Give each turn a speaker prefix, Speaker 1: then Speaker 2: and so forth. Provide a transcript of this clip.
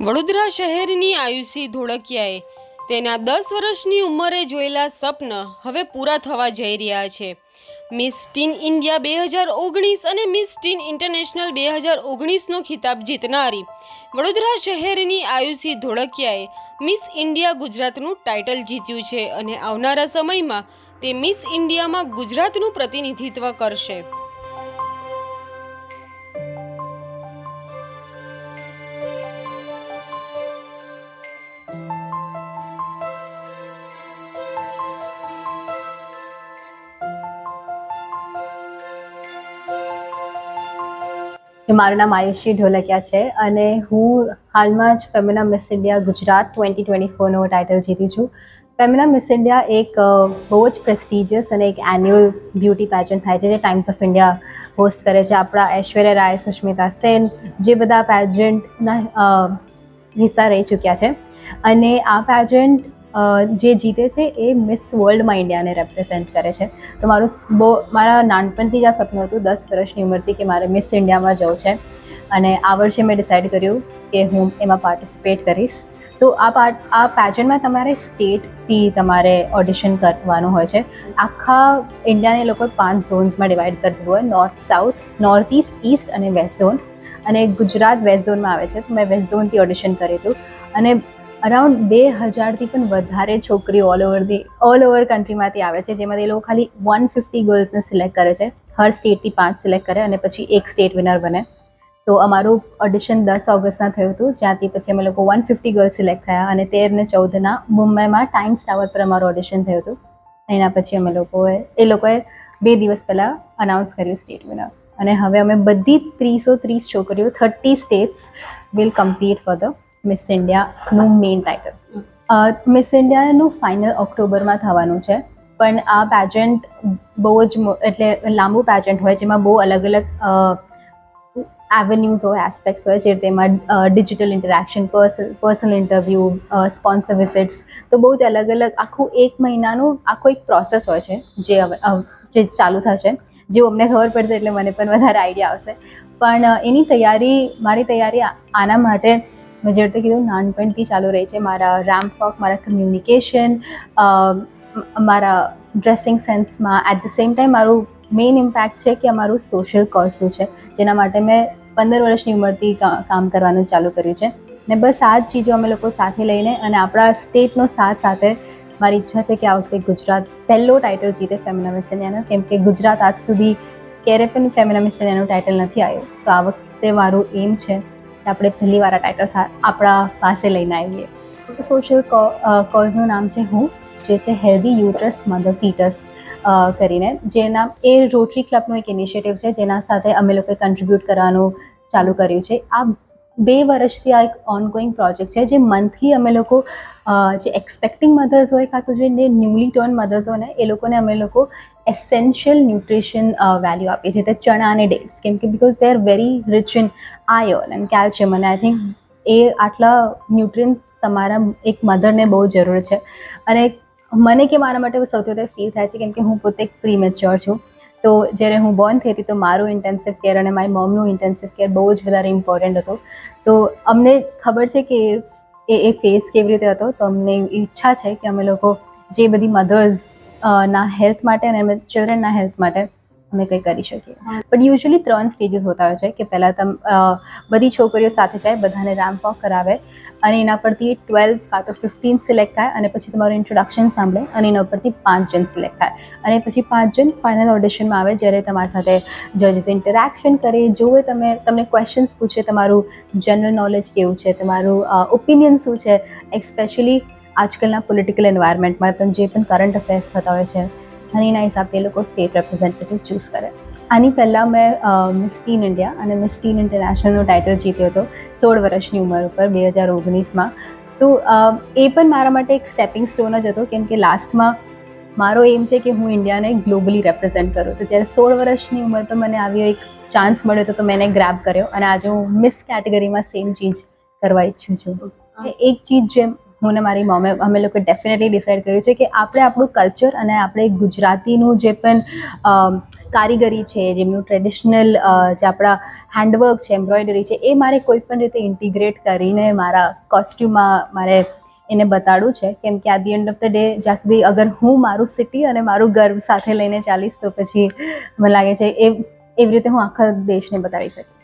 Speaker 1: વડોદરા શહેરની આયુષી ધોળકિયાએ તેના દસ વર્ષની ઉંમરે જોયેલા સપન હવે પૂરા થવા જઈ રહ્યા છે. મિસ ટીન ઇન્ડિયા બે હજાર ઓગણીસ અને મિસ ટીન ઇન્ટરનેશનલ બે હજાર ઓગણીસનો ખિતાબ જીતનારી વડોદરા શહેરની આયુષી ધોળકિયાએ મિસ ઇન્ડિયા ગુજરાતનું ટાઇટલ જીત્યું છે અને આવનારા સમયમાં તે મિસ ઇન્ડિયામાં ગુજરાતનું પ્રતિનિધિત્વ કરશે.
Speaker 2: મારું નામ આયુષી ઢોલકિયા છે અને હું હાલમાં જ Femina Miss India Gujarat twenty twenty ફોરનો title જીતી છું. ફેમિના મિસ ઇન્ડિયા એક બહુ જ પ્રેસ્ટિજિયસ અને એક એન્યુઅલ બ્યુટી પેજન્ટ થાય છે જે ટાઈમ્સ ઓફ ઇન્ડિયા હોસ્ટ કરે છે. આપણા ઐશ્વર્યા રાય, સુષ્મિતા સેન જે બધા પેજન્ટના હિસ્સા રહી ચૂક્યા છે. અને આ પેજન્ટ જે જીતે છે એ મિસ વર્લ્ડમાં ઇન્ડિયાને રેપ્રેઝેન્ટ કરે છે. તો મારું બહુ મારા નાનપણથી જ આ સપનું હતું દસ વર્ષની ઉંમરથી કે મારે મિસ ઇન્ડિયામાં જવું છે. અને આ વર્ષે મેં ડિસાઇડ કર્યું કે હું એમાં પાર્ટિસિપેટ કરીશ. તો આ પાર્ટ આ પેજન્ટમાં તમારે સ્ટેટથી તમારે ઓડિશન કરવાનું હોય છે. આખા ઇન્ડિયાને લોકો પાંચ ઝોન્સમાં ડિવાઈડ કરી દીધું હોય. North south north east east અને વેસ્ટ ઝોન અને ગુજરાત વેસ્ટ ઝોનમાં આવે છે. તો મેં વેસ્ટ ઝોનથી ઓડિશન કર્યું હતું. અને અરાઉન્ડ બે હજારથી પણ વધારે છોકરીઓ all over the all over કન્ટ્રીમાંથી આવે છે. જેમાં એ લોકો ખાલી વન ફિફ્ટી ગર્લ્સને સિલેક્ટ કરે છે. હર સ્ટેટથી પાંચ સિલેક્ટ કરે અને પછી એક સ્ટેટ વિનર બને. તો અમારું ઓડિશન દસ ઓગસ્ટના થયું હતું. જ્યાંથી પછી અમે લોકો વન ફિફ્ટી ગર્લ્સ સિલેક્ટ થયા અને તેર ને ચૌદના મુંબઈમાં ટાઈમ્સ ટાવર પર અમારું ઓડિશન થયું હતું. એના પછી અમે લોકોએ, એ લોકોએ બે દિવસ પહેલાં અનાઉન્સ કર્યું સ્ટેટ વિનર અને હવે અમે બધી ત્રીસો ત્રીસ છોકરીઓ thirty states will complete for the Miss ઇન્ડિયાનું main title Miss ઇન્ડિયાનું ફાઇનલ ઓક્ટોબરમાં થવાનું છે, પણ આ પેજન્ટ બહુ જ એટલે લાંબુ પેજન્ટ હોય, જેમાં બહુ અલગ અલગ એવેન્યુઝ હોય એસ્પેક્ટ્સ હોય, જે તેમાં digital interaction personal interview sponsor visits તો બહુ જ અલગ અલગ આખું એક મહિનાનું આખો એક પ્રોસેસ હોય છે, જે જે ચાલુ થશે. જેવું અમને ખબર પડશે, એટલે મને પણ વધારે આઈડિયા આવશે. પણ એની તૈયારી, મારી તૈયારી આના માટે મેં જે રીતે કીધું, નાનપણથી ચાલુ રહી છે મારા રેમ્પ વોક મારા કમ્યુનિકેશન મારા ડ્રેસિંગ સેન્સમાં એટ ધ સેમ ટાઈમ મારું મેઇન ઇમ્પેક્ટ છે કે અમારું સોશિયલ કોઝનું છે, જેના માટે મેં પંદર વર્ષની ઉંમરથી કામ કરવાનું ચાલુ કર્યું છે. ને બસ આ જ ચીજો અમે લોકો સાથે લઈને અને આપણા સ્ટેટનો સાથ સાથે મારી ઈચ્છા છે કે આ વખતે ગુજરાત પહેલો ટાઇટલ જીતે ફેમિના મિસ ઇન્ડિયાનો કેમ કે ગુજરાત આજ સુધી ક્યારે પણ ફેમિના મિસ ઇન્ડિયાનું ટાઇટલ નથી આવ્યું. તો આ વખતે મારું એમ છે આપણે પહેલી વાર આ આપણા પાસે લઈને આવીએ. સોશિયલ કોઝનું નામ છે હું, જે છે હેલ્ધી યુટર્સ મધર ફીટસ કરીને જેના એ રોટરી ક્લબનો એક ઇનિશિયેટિવ છે, જેના સાથે અમે લોકોએ કન્ટ્રીબ્યુટ કરવાનું ચાલુ કર્યું છે. આ બે વર્ષથી આ એક ઓનગોઈંગ પ્રોજેક્ટ છે, જે મંથલી અમે લોકો જે એક્સપેક્ટિંગ મધર્સ હોય કાં તો જે ન્યૂલી ટર્ન મધર્સ હોય ને, એ લોકોને અમે લોકો એસેન્શિયલ ન્યુટ્રિશન વેલ્યુ આપીએ છીએ. તે ચણા અને ડેટ્સ કેમ કે because they are very rich in iron and calcium અને આઈ થિંક એ આટલા ન્યુટ્રિયન્સ તમારા એક મધરને બહુ જરૂર છે. અને મને કે મારા માટે સૌથી વધારે ફીલ થાય છે, કેમ કે હું પોતે એક પ્રીમેચ્યોર છું. તો જ્યારે હું બોર્ન થઈ હતી તો મારું ઇન્ટેન્સિવ કેર અને મારી મોમનું ઇન્ટેન્સિવ કેર બહુ જ વધારે ઇમ્પોર્ટન્ટ હતું. તો અમને ખબર છે કે એ એ ફેસ કેવી રીતે હતો? તો અમને ઈચ્છા છે કે અમે લોકો જે બધી મધર્સ ના હેલ્થ માટે અને ચિલ્ડ્રનના હેલ્થ માટે અમે કંઈ કરી શકીએ. બટ યુઝ્યુઅલી ત્રણ સ્ટેજીસ હોતા હોય છે કે પહેલાં તમ બધી છોકરીઓ સાથે જાય બધાને રેમ્પ વોક કરાવે અને એના પરથી ટ્વેલ્વ કાં તો ફિફ્ટીન સિલેક્ટ થાય અને પછી તમારું ઇન્ટ્રોડક્શન સાંભળે અને એના ઉપરથી પાંચ જણ સિલેક્ટ થાય. અને પછી પાંચ જણ ફાઇનલ ઓડિશનમાં આવે જ્યારે તમારી સાથે જજીસ ઇન્ટરેક્શન કરે જોવે તમે તમને ક્વેશ્ચન્સ પૂછે તમારું જનરલ નોલેજ કેવું છે તમારું ઓપિનિયન શું છે એસ્પેશિયલી આજકાલના પોલિટિકલ એન્વાયરમેન્ટમાં પણ જે પણ કરંટ અફેર્સ થતા હોય છે અને એના હિસાબે એ લોકો સ્ટેટ રેપ્રેઝેન્ટેટિવ ચૂઝ કરે. આની પહેલાં મેં મિસ ટીન ઇન્ડિયા અને મિસ ટીન ઇન્ટરનેશનલનો ટાઇટલ જીત્યો હતો સોળ વર્ષની ઉંમર ઉપર બે હજાર ઓગણીસમાં. તો એ પણ મારા માટે એક સ્ટેપિંગ સ્ટોન જ હતો કેમ કે લાસ્ટમાં મારો એમ છે કે હું ઇન્ડિયાને ગ્લોબલી રેપ્રેઝેન્ટ કરું. તો જ્યારે સોળ વર્ષની ઉંમર પર મને આવ્યો એક ચાન્સ મળ્યો હતો તો મેં એને ગ્રેબ કર્યો અને આજે હું મિસ કેટેગરીમાં સેમ ચીજ કરવા ઈચ્છું છું. એક ચીજ જે હું ને મારી મમ્મી, અમે લોકો ડેફિનેટલી ડિસાઈડ કર્યું છે કે આપણે આપણું કલ્ચર અને આપણે ગુજરાતીનું જે પણ કારીગરી છે, જેમનું ટ્રેડિશનલ જે આપણા હેન્ડવર્ક છે એમ્બ્રોઇડરી છે, એ મારે કોઈ પણ રીતે ઇન્ટિગ્રેટ કરીને મારા કોસ્ટ્યુમમાં મારે એને બતાડું છે. કેમ કે આ the end of the day જ્યાં સુધી અગર હું મારું સિટી અને મારું ગર્વ સાથે લઈને ચાલીશ તો પછી મને લાગે છે એ, એવી રીતે હું આખા દેશને બતાવી શકીશ.